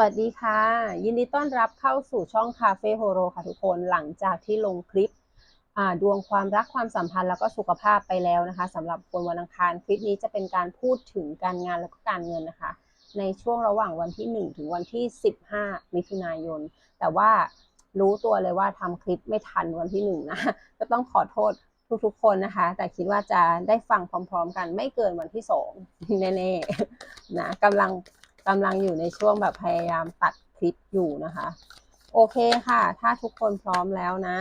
วัสดีค่ะ ยินดีต้อนรับเข้าสู่ช่องคาเฟ่โฮโรค่ะทุกคนหลังจากที่ลงคลิปดวงความรักความสัมพันธ์แล้วก็สุขภาพไปแล้วนะคะสำหรับคนวันอังคารคลิปนี้จะเป็นการพูดถึงการงานแล้วก็การเงินนะคะ ในช่วงระหว่างวันที่ 1 ถึงวันที่ 15 มิถุนายน แต่ว่ารู้ตัวเลยว่าทำคลิปไม่ทันวันที่ 1 นะ ก็ต้องขอโทษทุกๆคนนะคะ แต่คิดว่าจะได้ฟังพร้อม ๆ กันไม่เกินวันที่2แน่ๆนะกำลัง กำลังอยู่ในช่วงแบบพยายามตัดคลิปอยู่นะคะ โอเคค่ะ ถ้าทุกคนพร้อมแล้วนะ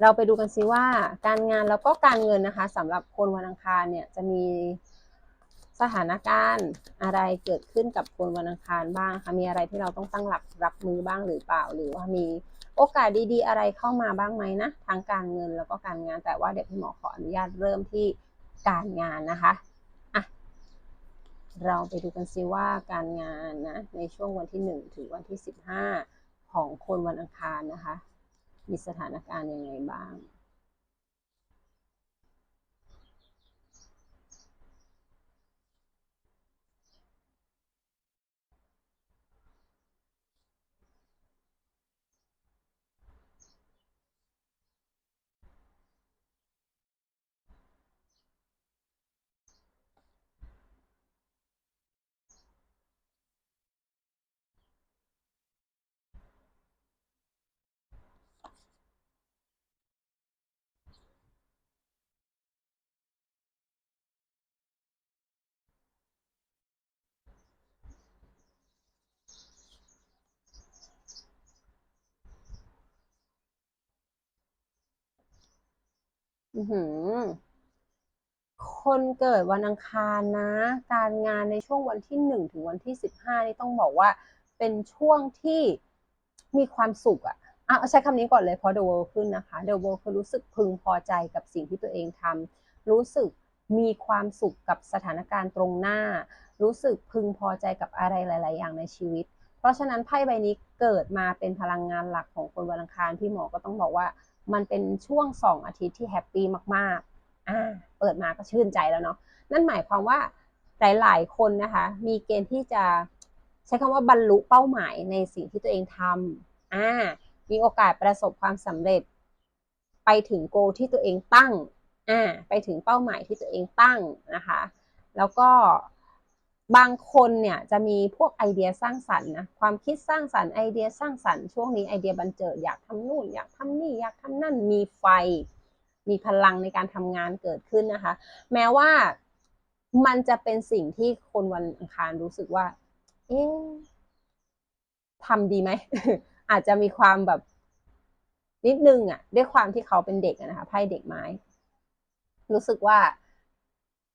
เราไปดูกันซิว่าการงานแล้วก็การเงินนะคะสำหรับคนวันอังคารเนี่ยจะมีสถานการณ์อะไรเกิดขึ้นกับคนวันอังคารบ้างคะมีอะไรที่เราต้องตั้งหลักรับมือบ้างหรือเปล่า หรือว่ามีโอกาสดีๆ อะไรเข้ามาบ้างไหมนะทั้งการเงินแล้วก็การงานแต่ว่าเดี๋ยวพี่หมอขออนุญาตเริ่มที่การงานนะคะอะ เราไปดูกันซิว่าการงานนะในช่วงวันที่หนึ่งถึงวันที่สิบห้าของคนวันอังคารนะคะ มีสถานการณ์ยังไงบ้าง อือหือ คนเกิดวันอังคารนะ การงานในช่วงวันที่หนึ่งถึงวันที่สิบห้านี่ต้องบอกว่า เป็นช่วงที่มีความสุขอะอะเอาใช้คำนี้ก่อนเลยเพราะเดว r l d ขึ้นนะคะเดว r l d คือรู้สึกพึงพอใจกับสิ่งที่ตัวเองทำรู้สึกมีความสุขกับสถานการณ์ตรงหน้า รู้สึกพึงพอใจกับอะไรหลาย ๆ อย่างในชีวิต เพราะฉะนั้นไพ่ใบนี้เกิดมาเป็นพลังงานหลักของคนวันอังคารพี่หมอก็ต้องบอกว่า มันเป็นช่วงสองอาทิตย์ที่แฮปปี้มากๆ อ่า เปิดมาก็ชื่นใจแล้วเนาะ นั่นหมายความว่าหลายๆคนนะคะ มีเกณฑ์ที่จะใช้คำว่าบรรลุเป้าหมายในสิ่งที่ตัวเองทำอ่า มีโอกาสประสบความสำเร็จ ไปถึงโกที่ตัวเองตั้ง อ่า ไปถึงเป้าหมายที่ตัวเองตั้งนะคะ แล้วก็ บางคนเนี่ยจะมีพวกไอเดียสร้างสรรค์นะความคิดสร้างสรรค์ไอเดียสร้างสรรค์ช่วงนี้ไอเดียบันเจิดอยากทำนู่น อยากทำนี่อยากทำนั่นมีไฟ มีพลังในการทำงานเกิดขึ้นนะคะ แม้ว่ามันจะเป็นสิ่งที่คนวันอังคารรู้สึกว่า เอ๊ะทำดีไหม อาจจะมีความแบบนิดนึงอะ ด้วยความที่เขาเป็นเด็กนะคะไพ่เด็กไม้ รู้สึกว่า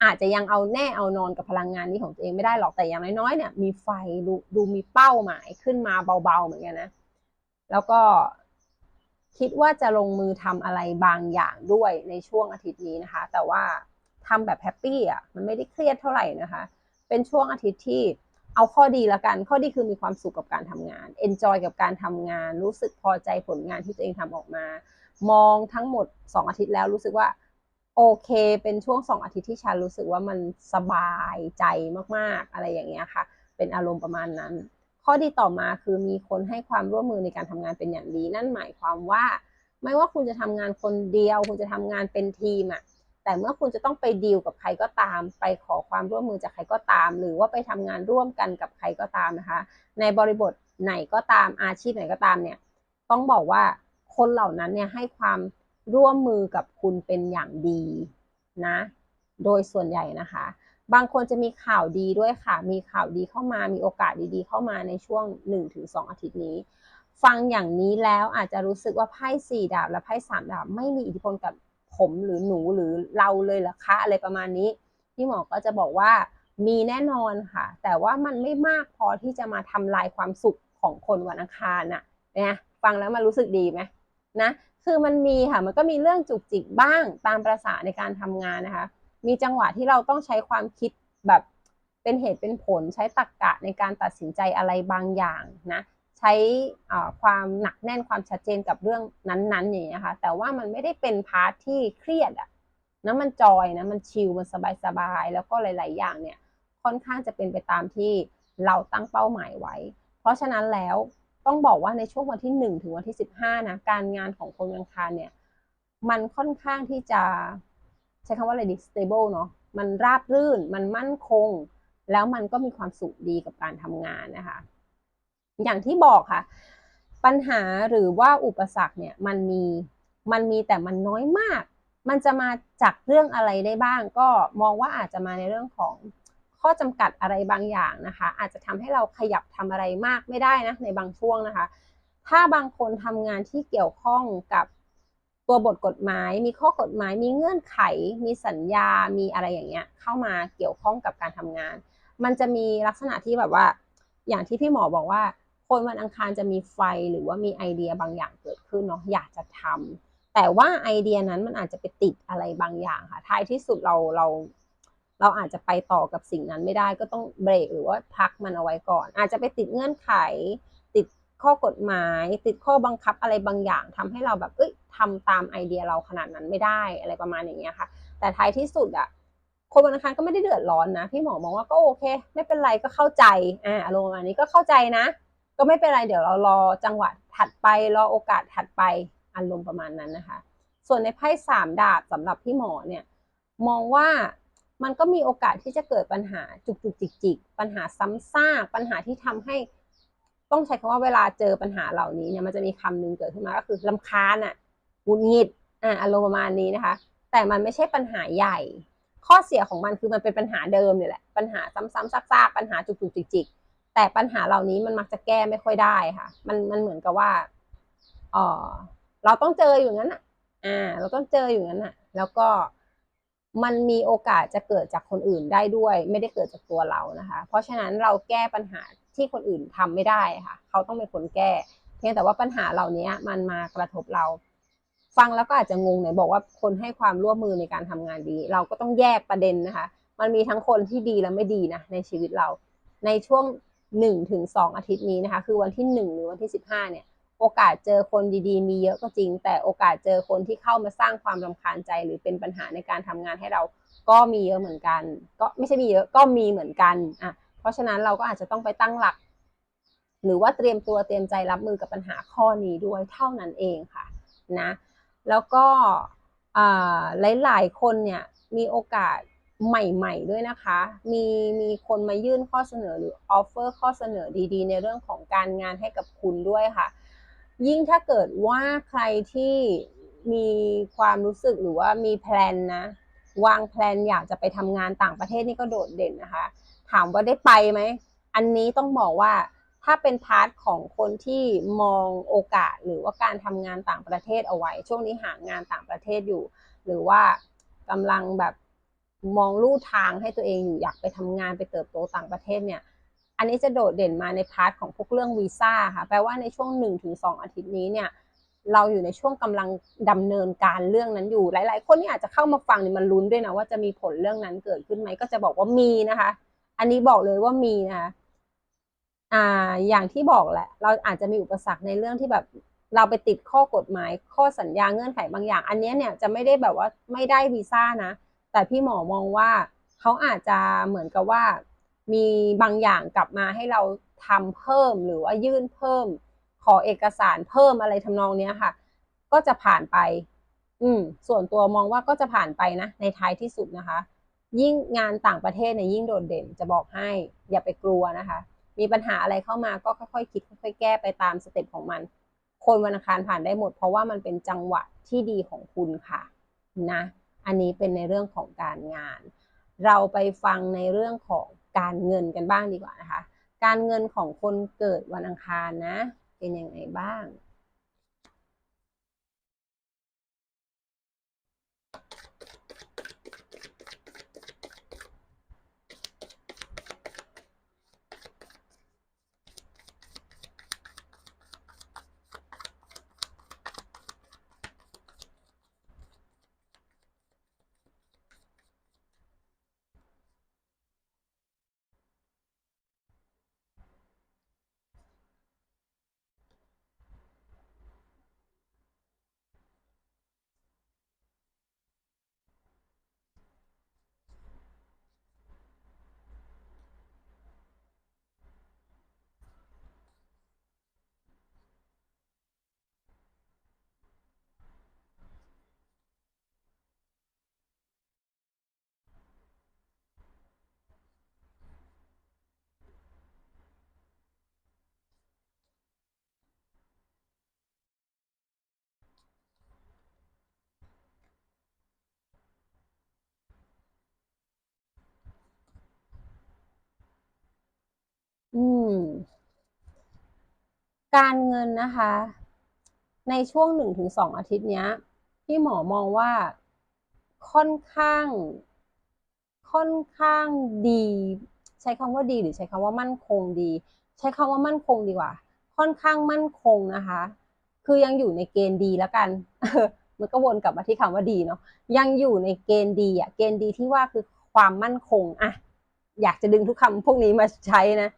อาจจะยังเอาแน่เอานอนกับพลังงานนี้ของตัวเองไม่ได้หรอกแต่อย่างน้อยๆเนี่ย มีไฟดูดูมีเป้าหมายขึ้นมาเบาๆเหมือนกันนะ แล้วก็คิดว่าจะลงมือทำอะไรบางอย่างด้วยในช่วงอาทิตย์นี้นะคะ แต่ว่าทำแบบแฮปปี้อะมันไม่ได้เครียดเท่าไหร่นะคะ เป็นช่วงอาทิตย์ที่เอาข้อดีละกัน ข้อดีคือมีความสุขกับการทำงาน enjoy กับการทำงาน รู้สึกพอใจผลงานที่ตัวเองทำออกมา มองทั้งหมด 2 อาทิตย์แล้วรู้สึกว่า โอเค เป็นช่วง2อาทิตย์ที่ฉันรู้สึกว่ามันสบายใจมากๆ อะไรอย่างเงี้ยค่ะ เป็นอารมณ์ประมาณนั้น ข้อดีต่อมาคือมีคนให้ความร่วมมือในการทำงานเป็นอย่างดี นั่นหมายความว่า ไม่ว่าคุณจะทำงานคนเดียว คุณจะทำงานเป็นทีมอะแต่เมื่อคุณจะต้องไปดีลกับใครก็ตาม ไปขอความร่วมมือจากใครก็ตาม หรือว่าไปทำงานร่วมกันกับใครก็ตามนะคะ ในบริบทไหนก็ตามอาชีพไหนก็ตามเนี่ย ต้องบอกว่าคนเหล่านั้นเนี่ยให้ความ ร่วมมือกับคุณเป็นอย่างดีนะ โดยส่วนใหญ่นะคะ บางคนจะมีข่าวดีด้วยค่ะ มีข่าวดีเข้ามา มีโอกาสดีๆ เข้ามาในช่วง 1-2 อาทิตย์นี้ ฟังอย่างนี้แล้วอาจจะรู้สึกว่าไพ่สี่ดาบและไพ่สามดาบไม่มีอิทธิพลกับผมหรือหนูหรือเราเลยหรอคะอะไรประมาณนี้ พี่หมอก็จะบอกว่ามีแน่นอนค่ะ แต่ว่ามันไม่มากพอที่จะมาทำลายความสุขของคนวันอังคารน่ะนะฟังแล้วมันรู้สึกดีไหมนะ คือมันมีค่ะมันก็มีเรื่องจุกจิกบ้างตามประษาในการทำงานนะคะ มีจังหวะที่เราต้องใช้ความคิดแบบเป็นเหตุเป็นผลใช้ตรรกกะในการตัดสินใจอะไรบางอย่างนะใช้ความหนักแน่นความชัดเจนกับเรื่องนั้นๆอย่างนี้ค่ะแต่ว่ามันไม่ได้เป็นพาร์ทที่เครียดอะนะมันจอยนะมันชิลมันสบายๆแล้วก็หลาย ๆ อย่างเนี่ยค่อนข้างจะเป็นไปตามที่เราตั้งเป้าหมายไว้ เพราะฉะนั้นแล้ว ต้องบอกว่าในช่วงวันที่ 1 ถึงวันที่ 15นะการงานของคนวันอังคารเนี่ย มันค่อนข้างที่จะใช้คำว่าอะไรดี stable เนาะมันราบรื่น มันมั่นคง แล้วมันก็มีความสุขดีกับการทำงานนะคะ อย่างที่บอกค่ะ ปัญหาหรือว่าอุปสรรคเนี่ยมันมีมันมีแต่มันน้อยมาก มันจะมาจากเรื่องอะไรได้บ้าง ก็มองว่าอาจจะมาในเรื่องของ ข้อจำกัดอะไรบางอย่างนะคะ อาจจะทำให้เราขยับทำอะไรมากไม่ได้นะในบางช่วงนะคะ ถ้าบางคนทำงานที่เกี่ยวข้องกับตัวบทกฎหมาย มีข้อกฎหมาย มีเงื่อนไข มีสัญญา มีอะไรอย่างเงี้ย เข้ามาเกี่ยวข้องกับการทำงาน มันจะมีลักษณะที่แบบว่า อย่างที่พี่หมอบอกว่า คนวันอังคารจะมีไฟหรือว่ามีไอเดียบางอย่างเกิดขึ้นเนาะ อยากจะทำแต่ว่าไอเดียนั้นมันอาจจะไปติดอะไรบางอย่างค่ะ ท้ายที่สุดเราเรา เราอาจจะไปต่อกับสิ่งนั้นไม่ได้ก็ต้องเบรกหรือว่าพักมันเอาไว้ก่อน อาจจะไปติดเงื่อนไข ติดข้อกฎหมาย ติดข้อบังคับอะไรบางอย่างทำให้เราแบบเอ้ยทำตามไอเดียเราขนาดนั้นไม่ได้อะไรประมาณอย่างเงี้ยค่ะ แต่ท้ายที่สุดอะคนวันอังคารก็ไม่ได้เดือดร้อนนะพี่หมอมองว่าก็โอเค ไม่เป็นไรก็เข้าใจอ่าอารมณ์ประมาณนี้ก็เข้าใจนะ ก็ไม่เป็นไรเดี๋ยวเรารอจังหวะถัดไปรอโอกาสถัดไปอารมณ์ประมาณนั้นนะคะ ส่วนในไพ่สามดาบสำหรับพี่หมอเนี่ยมองว่า มันก็มีโอกาสที่จะเกิดปัญหาจุกจุกจิกจิกปัญหาซ้ำซากปัญหาที่ทำให้ต้องใช้คำว่าเวลาเจอปัญหาเหล่านี้เนี่ยมันจะมีคำหนึ่งเกิดขึ้นมาก็คือลำคาญอะหงุดหงิดอ่าอารมณ์ประมาณนี้นะคะ แต่มันไม่ใช่ปัญหาใหญ่ ข้อเสียของมันคือมันเป็นปัญหาเดิมเนี่ยแหละปัญหาซ้ำๆซากๆปัญหาจุกจุกจิกจิกแต่ปัญหาเหล่านี้มันมักจะแก้ไม่ค่อยได้ค่ะ มันมันเหมือนกับว่าเออเราต้องเจออยู่งั้นอะอ่า เราต้องเจออยู่งั้นอะ แล้วก็ มันมีโอกาสจะเกิดจากคนอื่นได้ด้วย ไม่ได้เกิดจากตัวเรานะคะ เพราะฉะนั้นเราแก้ปัญหาที่คนอื่นทำไม่ได้ค่ะ เขาต้องเป็นคนแก้ เพียงแต่ว่าปัญหาเหล่านี้มันมากระทบเรา ฟังแล้วก็อาจจะงงหน่อยบอกว่าคนให้ความร่วมมือในการทำงานดี เราก็ต้องแยกประเด็นนะคะ มันมีทั้งคนที่ดีและไม่ดีนะในชีวิตเรา ในช่วงหนึ่งถึงสองอาทิตย์นี้นะคะ คือวันที่หนึ่งหรือวันที่สิบห้าเนี่ย โอกาสเจอคนดีๆ มีเยอะก็จริง แต่โอกาสเจอคนที่เข้ามาสร้างความรำคาญใจ หรือเป็นปัญหาในการทำงานให้เราก็มีเยอะเหมือนกัน ก็ไม่ใช่มีเยอะก็มีเหมือนกันอะเพราะฉะนั้นเราก็อาจจะต้องไปตั้งหลัก หรือว่าเตรียมตัวเตรียมใจรับมือกับปัญหาข้อนี้ด้วยเท่านั้นเองค่ะนะแล้วก็หลายๆคนเนี่ยมีโอกาสใหม่ๆด้วยนะคะ มีมีคนมายื่นข้อเสนอหรือออฟเฟอร์ข้อเสนอดีๆ ในเรื่องของการงานให้กับคุณด้วยค่ะ ยิ่งถ้าเกิดว่าใครที่มีความรู้สึกหรือว่ามีแพลนนะ วางแพลนอยากจะไปทำงานต่างประเทศนี่ก็โดดเด่นนะคะ ถามว่าได้ไปไหม อันนี้ต้องบอกว่าถ้าเป็นพาร์ทของคนที่มองโอกาสหรือว่าการทำงานต่างประเทศเอาไว้ ช่วงนี้หางานต่างประเทศอยู่ หรือว่ากำลังแบบมองลู่ทางให้ตัวเองอยู่อยากไปทำงานไปเติบโตต่างประเทศเนี่ย อันนี้จะโดดเด่นมาในพาร์ทของพวกเรื่องวีซ่าค่ะ แปลว่าในช่วง 1-2 อาทิตย์นี้เนี่ย เราอยู่ในช่วงกำลังดำเนินการเรื่องนั้นอยู่ หลาย ๆ คนนี่อาจจะเข้ามาฟังนี่มันลุ้นด้วยนะว่าจะมีผลเรื่องนั้นเกิดขึ้นไหม ก็จะบอกว่ามีนะคะ อันนี้บอกเลยว่ามีนะคะอ่า อย่างที่บอกแหละ เราอาจจะมีอุปสรรคในเรื่องที่แบบเราไปติดข้อกฎหมาย ข้อสัญญาเงื่อนไขบางอย่าง อันนี้เนี่ยจะไม่ได้แบบว่าไม่ได้วีซ่านะ แต่พี่หมอมองว่าเขาอาจจะเหมือนกับว่า มีบางอย่างกลับมาให้เราทำเพิ่มหรือว่ายื่นเพิ่ม ขอเอกสารเพิ่มอะไรทำนองนี้ค่ะ ก็จะผ่านไป อืม ส่วนตัวมองว่าก็จะผ่านไปนะ ในท้ายที่สุดนะคะ ยิ่งงานต่างประเทศเนี่ยยิ่งโดดเด่นจะบอกให้ อย่าไปกลัวนะคะ มีปัญหาอะไรเข้ามาก็ค่อยๆคคิดค่อยๆแก้ไปตามสเต็ปของมัน คนวันอังคารผ่านได้หมด เพราะว่ามันเป็นจังหวะที่ดีของคุณค่ะ นะ อันนี้เป็นในเรื่องของการงาน เราไปฟังในเรื่องของ การเงินกันบ้างดีกว่านะคะ การเงินของคนเกิดวันอังคารนะ เป็นยังไงบ้าง ม การเงินนะคะ ในช่วงหนึ่งถึงสองอาทิตย์เนี้ยพี่หมอมองว่าค่อนข้าง ค่อนข้างดี ใช้คำว่าดีหรือใช้คำว่ามั่นคงดี ใช้คำว่ามั่นคงดีกว่า ค่อนข้างมั่นคงนะคะ คือยังอยู่ในเกณฑ์ดีแล้วกันมันก็วนกลับมาที่คำว่าดีเนาะยังอยู่ในเกณฑ์ดีอะเกณฑ์ดีที่ว่าคือความมั่นคงอะอยากจะดึงทุกคำพวกนี้มาใช้นะ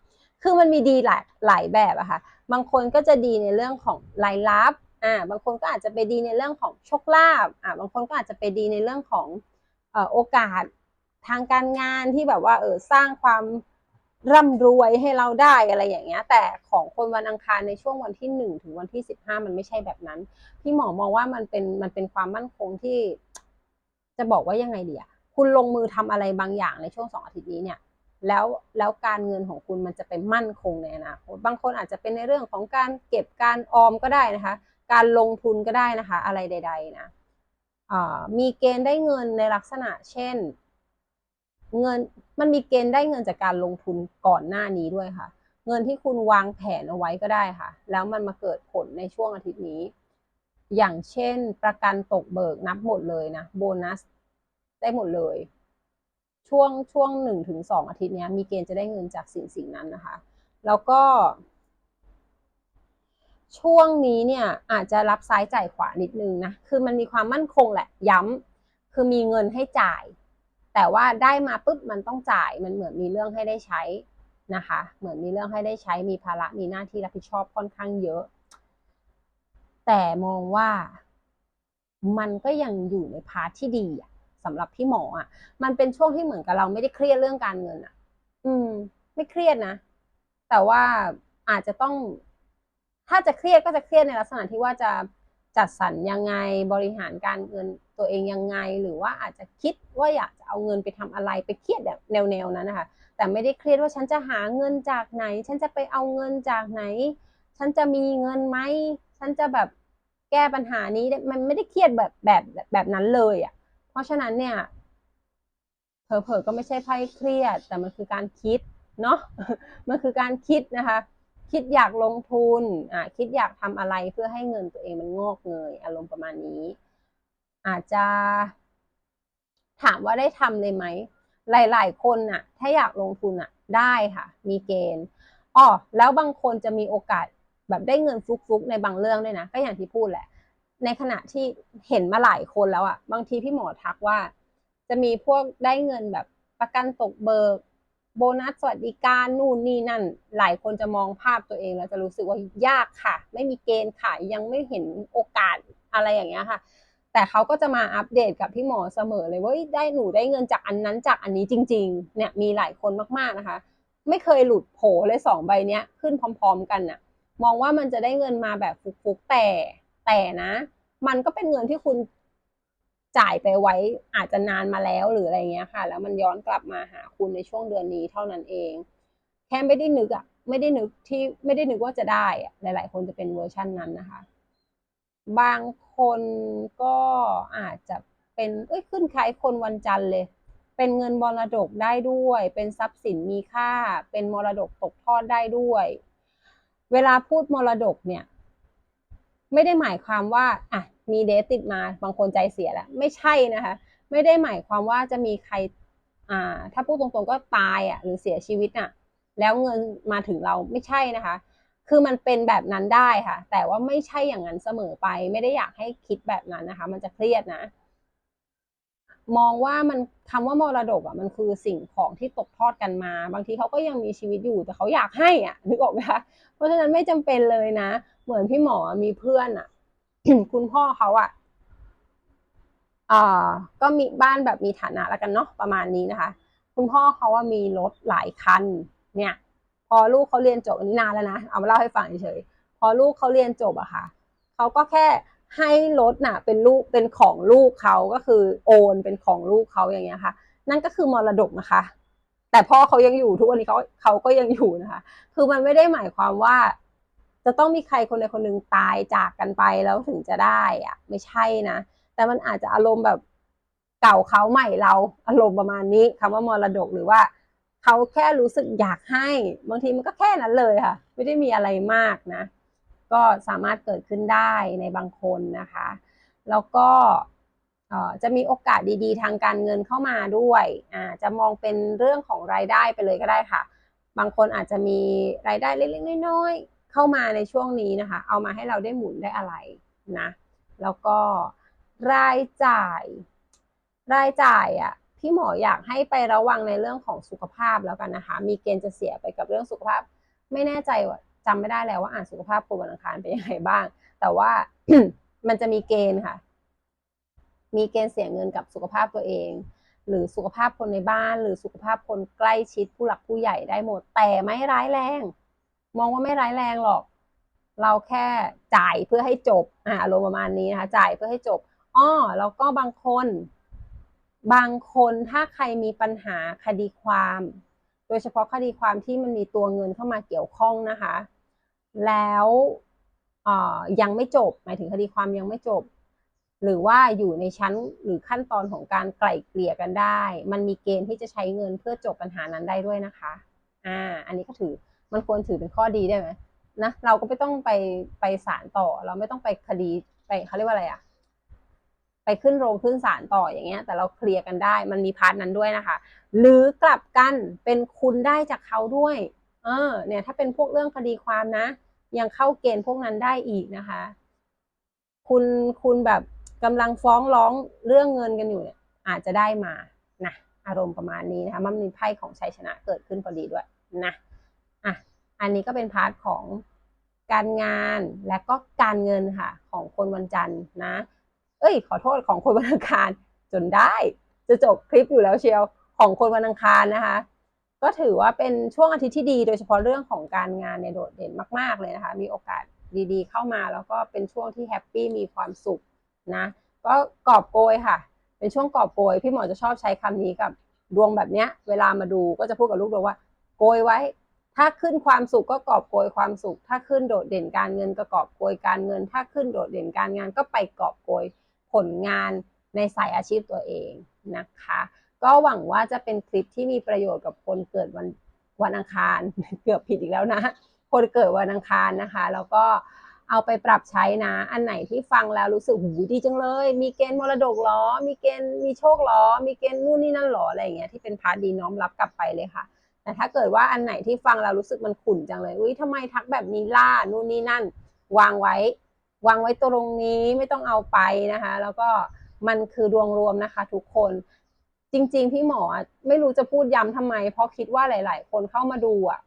คือมันมีดีหลายหลายแบบอะค่ะ บางคนก็จะดีในเรื่องของรายรับ อ่า บางคนก็อาจจะไปดีในเรื่องของโชคลาภ อ่า บางคนก็อาจจะไปดีในเรื่องของเอ่อโอกาสทางการงานที่แบบว่าเออสร้างความร่ำรวยให้เราได้อะไรอย่างเงี้ย แต่ของคนวันอังคารในช่วงวันที่หนึ่งถึงวันที่สิบห้ามันไม่ใช่แบบนั้น พี่หมอมองว่ามันเป็นมันเป็นความมั่นคงที่ จะบอกว่ายังไงดีอะคุณลงมือทำอะไรบางอย่างในช่วงสองอาทิตย์นี้เนี่ย แล้วแล้วการเงินของคุณมันจะไปมั่นคงในอนาคตบางคนอาจจะเป็นในเรื่องของการเก็บการออมก็ได้นะคะ การลงทุนก็ได้นะคะ อะไรใด ๆ นะมีเกณฑ์ได้เงินในลักษณะ เช่น เงินมันมีเกณฑ์ได้เงินจากการลงทุนก่อนหน้านี้ด้วยค่ะ เงินที่คุณวางแผนเอาไว้ก็ได้ค่ะ แล้วมันมาเกิดผลในช่วงอาทิตย์นี้ อย่างเช่น ประกันตกเบิกนับหมดเลยนะโบนัสได้หมดเลย ช่วงช่วงหนึ่งถึงสองอาทิตย์นี้มีเกณฑ์จะได้เงินจากสิ่งสิ่งนั้นนะคะ แล้วก็ ช่วงนี้เนี่ยอาจจะรับซ้ายจ่ายขวานิดนึงนะ คือมันมีความมั่นคงแหละ ย้ำคือมีเงินให้จ่าย แต่ว่าได้มาปุ๊บมันต้องจ่าย มันเหมือนมีเรื่องให้ได้ใช้นะคะ เหมือนมีเรื่องให้ได้ใช้ มีภาระมีหน้าที่รับผิดชอบค่อนข้างเยอะ แต่มองว่ามันก็ยังอยู่ในพาร์ทที่ดีอะ สำหรับพี่หมออะ มันเป็นช่วงที่เหมือนกับเราไม่ได้เครียดเรื่องการเงินอะ อืม ไม่เครียดนะ แต่ว่าอาจจะต้อง ถ้าจะเครียดก็จะเครียดในลักษณะที่ว่าจะจัดสรรยังไงบริหารการเงินตัวเองยังไง หรือว่าอาจจะคิดว่าอยากจะเอาเงินไปทำอะไรไปเครียดแบบแนวๆนั้นนะคะแต่ไม่ได้เครียดว่าฉันจะหาเงินจากไหน ฉันจะไปเอาเงินจากไหน ฉันจะมีเงินไหม ฉันจะแบบแก้ปัญหานี้มันไม่ได้เครียดแบบแบบแบบนั้นเลยอะ เพราะฉะนั้นเนี่ยเผลอๆก็ไม่ใช่ไพ่เครียด แต่มันคือการคิดเนาะมันคือการคิดนะคะ คิดอยากลงทุนอ่าคิดอยากทำอะไรเพื่อให้เงินตัวเองมันงอกเงย อารมณ์ประมาณนี้ อาจจะ ถามว่าได้ทำเลยไหมหลาย ๆ คนน่ะ ถ้าอยากลงทุนอะ ได้ค่ะ มีเกณฑ์อ๋อแล้วบางคนจะมีโอกาสแบบได้เงินฟุกๆในบางเรื่องด้วยนะ ก็อย่างที่พูดแหละ ในขณะที่เห็นมาหลายคนแล้วอะ่ะบางทีพี่หมอทักว่า จะมีพวกได้เงินแบบประกันตกเบิก โบนัสสวัสดิการนู่นนี่นั่น หลายคนจะมองภาพตัวเองแล้วจะรู้สึกว่ายากค่ะ ไม่มีเกณฑ์ค่ะยังไม่เห็นโอกาสอะไรอย่างเงี้ยค่ะ แต่เขาก็จะมาอัปเดตกับพี่หมอเสมอเลยว่าได้หนูได้เงินจากอันนั้นจากอันนี้จริง ๆ เนี่ยมีหลายคนมากๆนะคะ ไม่เคยหลุดโผเลยสองใบเนี้ยขึ้นพร้อม ๆ กันน่ะ มองว่ามันจะได้เงินมาแบบฟุกๆแต่ แต่นะ มันก็เป็นเงินที่คุณจ่ายไปไว้อาจจะนานมาแล้วหรืออะไรเงี้ยค่ะ แล้วมันย้อนกลับมาหาคุณในช่วงเดือนนี้เท่านั้นเอง แค่ไม่ได้นึกอะไม่ได้นึกที่ไม่ได้นึกว่าจะได้อะหลาย ๆ คนจะเป็นเวอร์ชั่นนั้นนะคะ บางคนก็อาจจะเป็นเอ้ยขึ้นคล้ายคนวันจันทร์เลย เป็นเงินมรดกได้ด้วย เป็นทรัพย์สินมีค่า เป็นมรดกตกทอดได้ด้วย เวลาพูดมรดกเนี่ย ไม่ได้หมายความว่าอะมีเดทติดมาบางคนใจเสียแล้ว ไม่ใช่นะคะ ไม่ได้หมายความว่าจะมีใครอ่าถ้าพูดตรงๆก็ตายอะหรือเสียชีวิตอะแล้วเงินมาถึงเราไม่ใช่นะคะ คือมันเป็นแบบนั้นได้ค่ะ แต่ว่าไม่ใช่อย่างนั้นเสมอไป ไม่ได้อยากให้คิดแบบนั้นนะคะ มันจะเครียดนะ มองว่ามันคำว่ามรดกอะมันคือสิ่งของที่ตกทอดกันมา บางทีเขาก็ยังมีชีวิตอยู่แต่เขาอยากให้อะนึกออกไหมคะเพราะฉะนั้นไม่จำเป็นเลยนะ เหมือนพี่หมอมีเพื่อนอะคุณพ่อเขาอะอ่าก็มีบ้านแบบมีฐานะแล้วกันเนาะประมาณนี้นะคะ คุณพ่อเขาว่ามีรถหลายคัน เนี่ย พอลูกเขาเรียนจบอันนี้นานแล้วนะเอามาเล่าให้ฟังเฉยพอลูกเขาเรียนจบอะค่ะเขาก็แค่ ให้รถน่ะเป็นลูกเป็นของลูกเขาก็คือโอนเป็นของลูกเขาอย่างเงี้ยค่ะ นั่นก็คือมรดกนะคะ แต่พ่อเขายังอยู่ทุกวันนี้เขาเขาก็ยังอยู่นะคะ คือมันไม่ได้หมายความว่า จะต้องมีใครคนใดคนหนึ่งตายจากกันไปแล้วถึงจะได้อะไม่ใช่นะแต่มันอาจจะอารมณ์แบบเก่าเขาใหม่เราอารมณ์ประมาณนี้คำว่ามรดกหรือว่าเขาแค่รู้สึกอยากให้ บางทีมันก็แค่นั้นเลยค่ะ ไม่ได้มีอะไรมากนะ ก็สามารถเกิดขึ้นได้ในบางคนนะคะ แล้วก็จะมีโอกาสดีๆ ทางการเงินเข้ามาด้วยจะมองเป็นเรื่องของรายได้ไปเลยก็ได้ค่ะ บางคนอาจจะมีรายได้เล็กๆน้อยๆเข้ามาในช่วงนี้นะคะ เอามาให้เราได้หมุนได้อะไรนะ แล้วก็รายจ่าย รายจ่ายอะพี่หมออยากให้ไประวังในเรื่องของสุขภาพแล้วกันนะคะ มีเกณฑ์จะเสียไปกับเรื่องสุขภาพ ไม่แน่ใจว่า จำไม่ได้แล้วว่าอ่านสุขภาพคนวันอังคารเป็นยังไงบ้าง แต่ว่ามันจะมีเกณฑ์ค่ะ มีเกณฑ์เสียเงินกับสุขภาพตัวเอง หรือสุขภาพคนในบ้าน หรือสุขภาพคนใกล้ชิดผู้หลักผู้ใหญ่ได้หมด แต่ไม่ร้ายแรง มองว่าไม่ร้ายแรงหรอก เราแค่จ่ายเพื่อให้จบอ่าอารมณ์ประมาณนี้นะคะ จ่ายเพื่อให้จบอ้อแล้วก็บางคน บางคนถ้าใครมีปัญหาคดีความ โดยเฉพาะคดีความที่มันมีตัวเงินเข้ามาเกี่ยวข้องนะคะ แล้วยังไม่จบ หมายถึงคดีความยังไม่จบ หรือว่าอยู่ในชั้นหรือขั้นตอนของการไกล่เกลี่ยกันได้ มันมีเกณฑ์ที่จะใช้เงินเพื่อจบปัญหานั้นได้ด้วยนะคะ อ่า อันนี้ก็ถือมันควรถือเป็นข้อดีได้ไหมนะเราก็ไม่ต้องไปไปศาลต่อ เราไม่ต้องไปคดีไปเขาเรียกว่าอะไรอะไปขึ้นโรงขึ้นศาลต่ออย่างเงี้ย แต่เราเคลียร์กันได้ มันมีพาร์ทนั้นด้วยนะคะ หรือกลับกันเป็นคุณได้จากเขาด้วย เออ เนี่ย ถ้าเป็นพวกเรื่องคดีความนะ ยังเข้าเกณฑ์พวกนั้นได้อีกนะคะ คุณคุณแบบกำลังฟ้องร้องเรื่องเงินกันอยู่เนี่ยอาจจะได้มานะอารมณ์ประมาณนี้นะคะมันมีไพ่ของชัยชนะเกิดขึ้นพอดีด้วยนะอะอันนี้ก็เป็นพาร์ทของการงานและก็การเงินค่ะ ของคนวันจันทร์นะ เอ้ย ขอโทษของคนวันอังคารจนได้ จะจบคลิปอยู่แล้วเชียวของคนวันอังคารนะคะ ก็ถือว่าเป็นช่วงอาทิตย์ที่ดี โดยเฉพาะเรื่องของการงานเนี่ยโดดเด่นมาก ๆเลยนะคะ มีโอกาสดีๆ เข้ามาแล้วก็เป็นช่วงที่แฮปปี้มีความสุขนะ ก็กอบโกยค่ะ เป็นช่วงกอบโกยพี่หมอจะชอบใช้คำนี้กับดวงแบบเนี้ย เวลามาดูก็จะพูดกับลูกดวงว่า โกยไว้ ถ้าขึ้นความสุขก็กอบโกยความสุข ถ้าขึ้นโดดเด่นการเงินก็กอบโกยการเงิน ถ้าขึ้นโดดเด่นการงานก็ไปกอบโกยผลงานในสายอาชีพตัวเองนะคะ ก็หวังว่าจะเป็นคลิปที่มีประโยชน์กับคนเกิดวันวันอังคาร เกือบผิดอีกแล้วนะ คนเกิดวันอังคารนะคะ แล้วก็เอาไปปรับใช้นะ อันไหนที่ฟังแล้วรู้สึกหูดีจังเลย มีเกณฑ์มรดกหรอมีเกณฑ์มีโชคหรอมีเกณฑ์นู่นนี่นั่นหรออะไรอย่างเงี้ยที่เป็นพาร์ทดีน้อมรับกลับไปเลยค่ะ แต่ถ้าเกิดว่าอันไหนที่ฟังแล้วรู้สึกมันขุ่นจังเลย อุ้ยทำไมทักแบบนี้ล่า นู่นนี่นั่น วางไว้ วางไว้ตรงนี้ไม่ต้องเอาไปนะคะ แล้วก็มันคือดวงรวมนะคะ ทุกคน จริง ๆ พี่หมอไม่รู้จะพูดย้ำทำไม เพราะคิดว่าหลาย ๆ คนเข้ามาดูอะ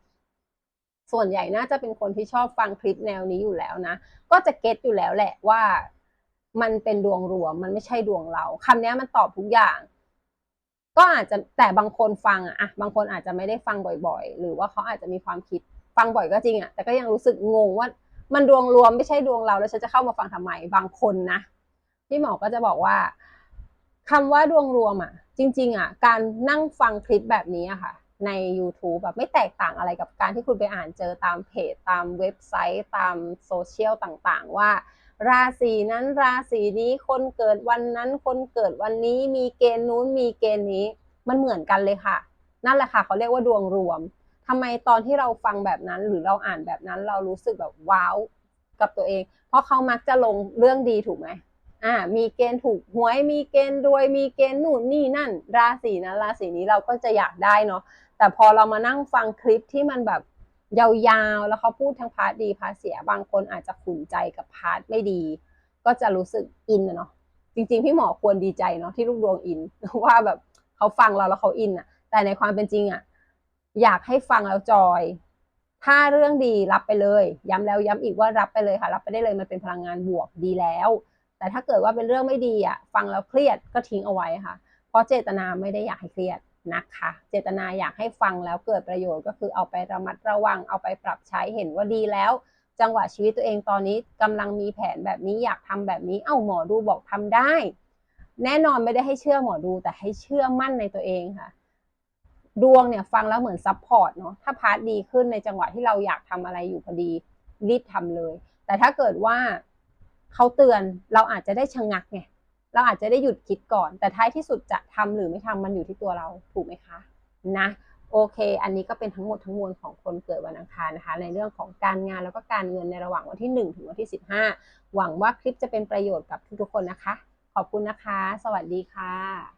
ส่วนใหญ่น่าจะเป็นคนที่ชอบฟังคลิปแนวนี้อยู่แล้วนะ ก็จะเก็ตอยู่แล้วแหละว่ามันเป็นดวงรวม มันไม่ใช่ดวงเราคำนี้มันตอบทุกอย่าง ก็อาจจะแต่บางคนฟังอะอะบางคนอาจจะไม่ได้ฟังบ่อย ๆ หรือว่าเขาอาจจะมีความคิดฟังบ่อยก็จริงอะแต่ก็ยังรู้สึกงงว่ามันดวงรวมไม่ใช่ดวงเราแล้วฉันจะเข้ามาฟังทำไมบางคนนะพี่หมอก็จะบอกว่า คำว่าดวงรวมอะจริง ๆอะการนั่งฟังคลิปแบบนี้อะค่ะ ใน YouTube แบบไม่แตกต่างอะไรกับการที่คุณไปอ่านเจอตามเพจ ตามเว็บไซต์ ตามโซเชียลต่างๆ ว่า ราศีนั้นราศีนี้คนเกิดวันนั้นคนเกิดวันนี้มีเกณฑ์นู้นมีเกณฑ์นี้ มันเหมือนกันเลยค่ะ นั่นแหละค่ะเขาเรียกว่าดวงรวมทำไมตอนที่เราฟังแบบนั้น หรือเราอ่านแบบนั้นเรารู้สึกแบบว้าวกับตัวเอง เพราะเขามักจะลงเรื่องดีถูกไหม อ่ามีเกณฑ์ถูกหวย มีเกณฑ์รวย มีเกณฑ์นู่นนี่นั่น ราศีนั้นราศีนี้เราก็จะอยากได้เนาะ แต่พอเรามานั่งฟังคลิปที่มันแบบยาวๆ แล้วเขาพูดทั้งพาร์ทดีพาร์ทเสีย บางคนอาจจะขุนใจกับพาร์ทไม่ดี ก็จะรู้สึกอินเนาะ จริงๆ พี่หมอควรดีใจเนาะที่ลูกดวงอิน ว่าแบบเขาฟังเราแล้วเขาอินอะแต่ในความเป็นจริงอะอยากให้ฟังแล้วจอย ถ้าเรื่องดีรับไปเลย ย้ำแล้วย้ำอีกว่ารับไปเลยค่ะ รับไปได้เลยมันเป็นพลังงานบวกดีแล้ว แต่ถ้าเกิดว่าเป็นเรื่องไม่ดีอะฟังแล้วเครียดก็ทิ้งเอาไว้ค่ะ เพราะเจตนาไม่ได้อยากให้เครียดนะคะ เจตนาอยากให้ฟังแล้วเกิดประโยชน์ก็คือเอาไประมัดระวัง เอาไปปรับใช้เห็นว่าดีแล้ว จังหวะชีวิตตัวเองตอนนี้กำลังมีแผนแบบนี้อยากทำแบบนี้ เอ้าหมอดูบอกทำได้ แน่นอนไม่ได้ให้เชื่อหมอดูแต่ให้เชื่อมั่นในตัวเองค่ะดวงเนี่ยฟังแล้วเหมือนซับพอร์ตเนาะถ้าพาร์ทดีขึ้นในจังหวะที่เราอยากทำอะไรอยู่พอดีรีบทำเลย แต่ถ้าเกิดว่า เขาเตือนเราอาจจะได้ชะงักไงเราอาจจะได้หยุดคิดก่อน แต่ท้ายที่สุดจะทำหรือไม่ทำมันอยู่ที่ตัวเราถูกไหมคะนะโอเค อันนี้ก็เป็นทั้งหมดทั้งมวลของคนเกิดวันอังคารนะคะ ในเรื่องของการงานแล้วก็การเงินในระหว่างวันที่ 1 ถึงวันที่ 15 หวังว่าคลิปจะเป็นประโยชน์กับทุกๆคนนะคะ ขอบคุณนะคะ สวัสดีค่ะ